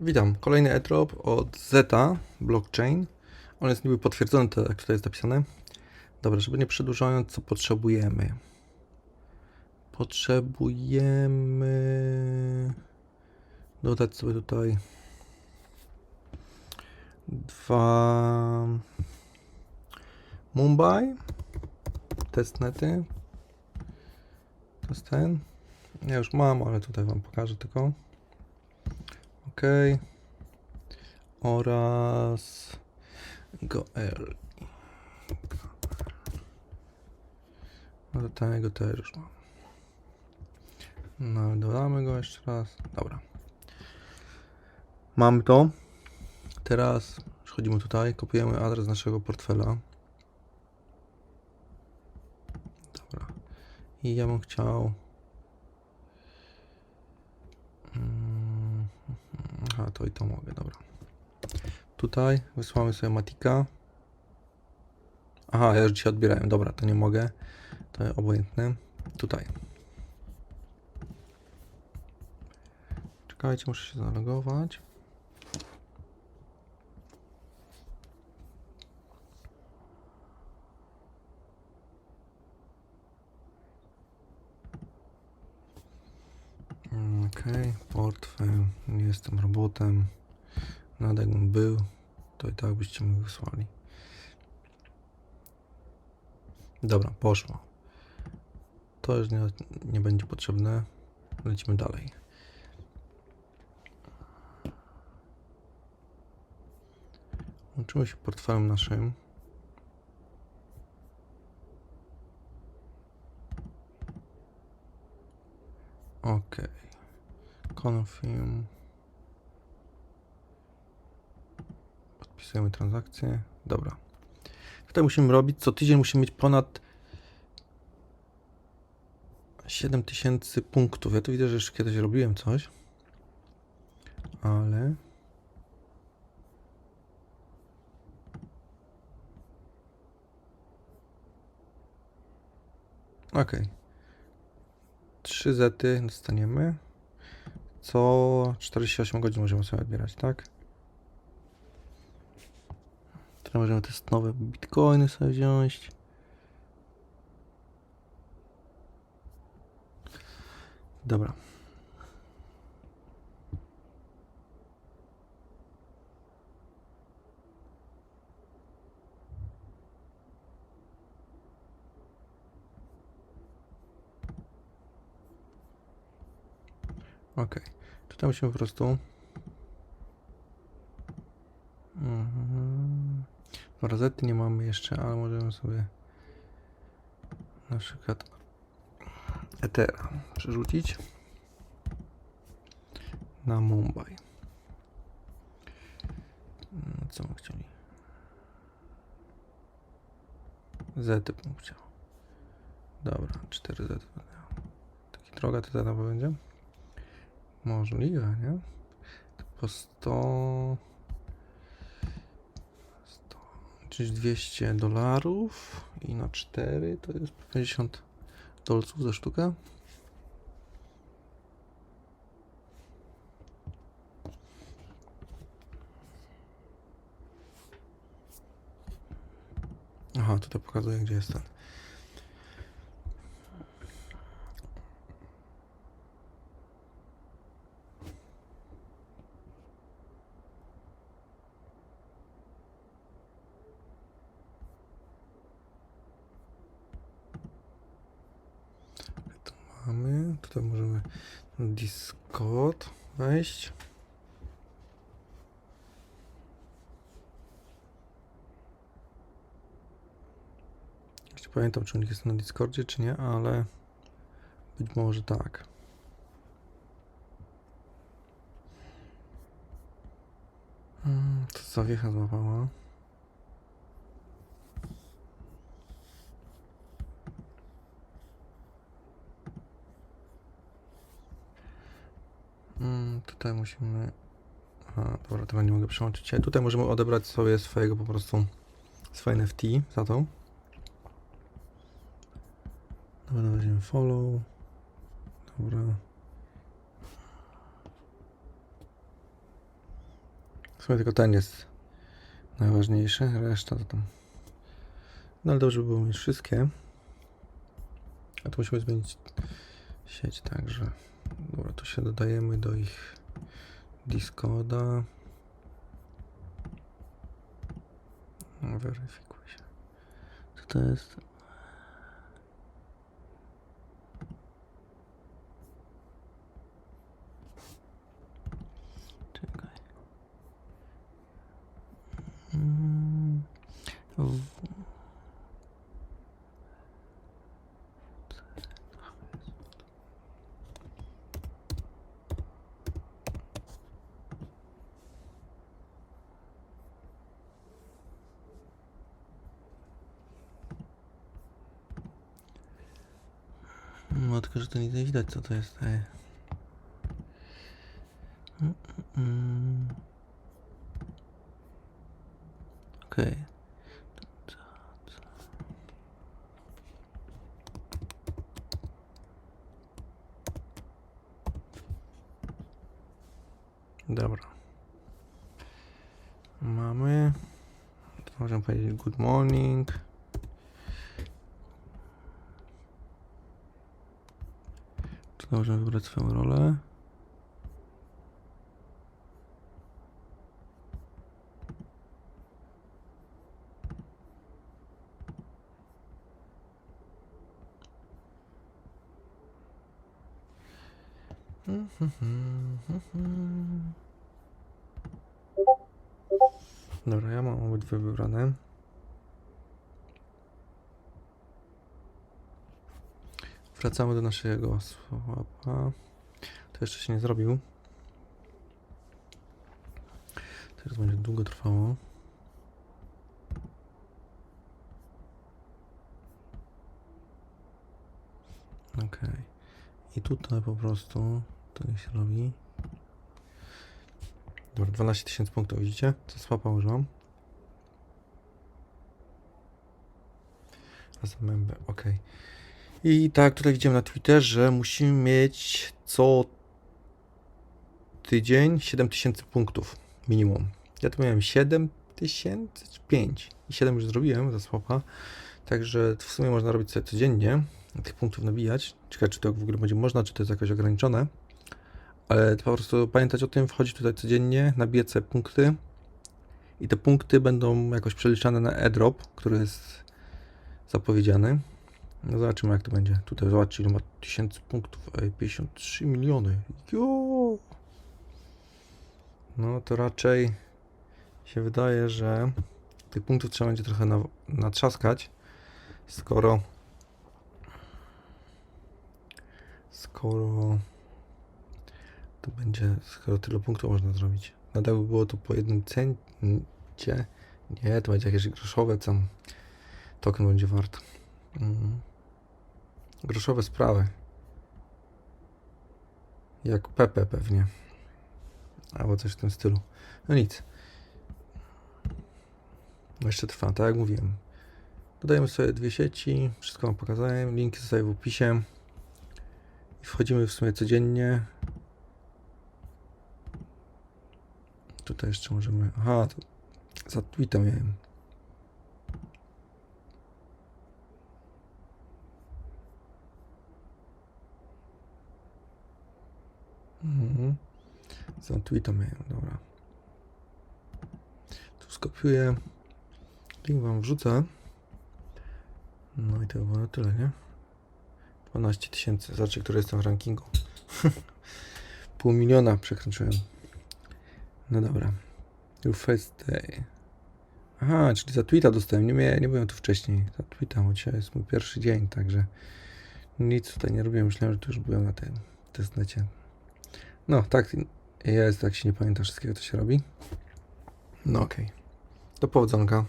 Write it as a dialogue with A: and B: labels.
A: Witam. Kolejny airdrop od Zeta Blockchain. On jest niby potwierdzony, tak jak tutaj jest napisane. Dobra, żeby nie przedłużając, co potrzebujemy? Potrzebujemy dodać sobie tutaj dwa Mumbai testnety. To jest ten. Ja już mam, ale tutaj wam pokażę tylko. OK. Oraz GoL. No tego też już mam. No, dodamy go jeszcze raz. Dobra. Mamy to. Teraz przechodzimy tutaj, kopiujemy adres naszego portfela. Dobra. I ja bym chciał. Mm, Aha, to i to mogę, dobra. Tutaj wysłamy sobie Matika. Aha, ja już dzisiaj odbierałem, dobra, to nie mogę. To obojętne. Tutaj. Czekajcie, muszę się zalogować. Mm, Okej, portfel, nie jestem robotem. Nawet jakbym był, to i tak byście mi wysłali. Dobra, poszło. To już nie, nie będzie potrzebne. Lecimy dalej. Łączymy się portfelem naszym. Ok. Confirm. Podpisujemy transakcję. Dobra. Tutaj musimy robić, co tydzień musimy mieć ponad 7000 punktów. Ja tu widzę, że już kiedyś robiłem coś. Ale... Ok. 3 zety dostaniemy. Co 48 godzin możemy sobie odbierać, tak? Teraz możemy te nowe bitcoiny sobie wziąć. Dobra. Ok. Tutaj musimy po prostu. Rozety nie mamy jeszcze, ale możemy sobie na przykład Ethera przerzucić na Mumbai. No, Co my chcieli? Zety bym chciał. Dobra, 4 zety. Taki droga to teraz będzie? Możliwe, nie? Po 100... 100... Czyli 200 dolarów i na 4 to jest 50 dolców za sztukę. Aha, tutaj pokazuje, gdzie jest ten. Mamy, tutaj możemy Discord wejść. Jeszcze pamiętam, czy nich jest na Discordzie, czy nie, ale być może tak. Mm, To zawiecha złapała. Mm, tutaj musimy. Aha, dobra, nie mogę przełączyć. się. Tutaj możemy odebrać sobie swojego po prostu swoje NFT za to. Dobra, weźmiemy follow. Dobra. W sumie tylko ten jest najważniejszy, reszta to tam. No ale dobrze by było mieć wszystkie. A tu musimy zmienić sieć także. Dobra, tu się dodajemy do ich Discorda. No, Weryfikuj się. Co to jest? Czekaj. Mm, No tylko, że to nie widać co to jest. Ej. Mm, co? Dobra. Mamy. Tu możemy powiedzieć good morning. Możemy wybrać swoją rolę. Dobra, ja mam obydwie wybrane. Wracamy do naszego swapa. To jeszcze się nie zrobił. Teraz będzie długo trwało. Ok. I tutaj po prostu to się robi. Dobra, 12 tysięcy punktów, widzicie? Co swapa użyłam. Zamębę, ok. I tak, tutaj widziałem na Twitterze, musimy mieć co tydzień 7000 punktów minimum. Ja tu miałem 7000 czy 5 i 7 już zrobiłem za słapa. Także w sumie można robić sobie codziennie, tych punktów nabijać. Ciekawe, czy to w ogóle będzie można, czy to jest jakoś ograniczone. Ale po prostu pamiętać o tym, wchodzić tutaj codziennie, nabijać sobie punkty. I te punkty będą jakoś przeliczane na airdrop, który jest zapowiedziany. No zobaczymy jak to będzie. Tutaj zobaczcie ile ma 1000 punktów. Ej, 53 miliony. Jo! No to raczej się wydaje, że tych punktów trzeba będzie trochę na, natrzaskać, skoro skoro to będzie, skoro tyle punktów można zrobić. Nadal by było to po jednym centie. Nie, to będzie jakieś groszowe, co token będzie wart. Mhm. Groszowe sprawy. Jak Pepe pewnie. Albo coś w tym stylu. No nic. No jeszcze trwa, tak jak mówiłem. Dodajemy sobie dwie sieci, wszystko wam pokazałem, linki zostaję w opisie. I wchodzimy w sumie codziennie. Tutaj jeszcze możemy... Aha, to za tweetem miałem. Za tweeta miałem, dobra. Tu skopiuję. Link wam wrzucę. No i to było na tyle, nie? 12 tysięcy. Zobaczcie, który jestem w rankingu. Pół miliona przekroczyłem. No dobra. Your first day. Aha, czyli za tweeta dostałem. Nie, miałem, nie byłem tu wcześniej. Za tweeta, bo dzisiaj jest mój pierwszy dzień, także nic tutaj nie robiłem. Myślałem, że tu już byłem na tym testnecie. No, tak jest, jak się nie pamięta wszystkiego, to się robi. No okej. Do powodzonka.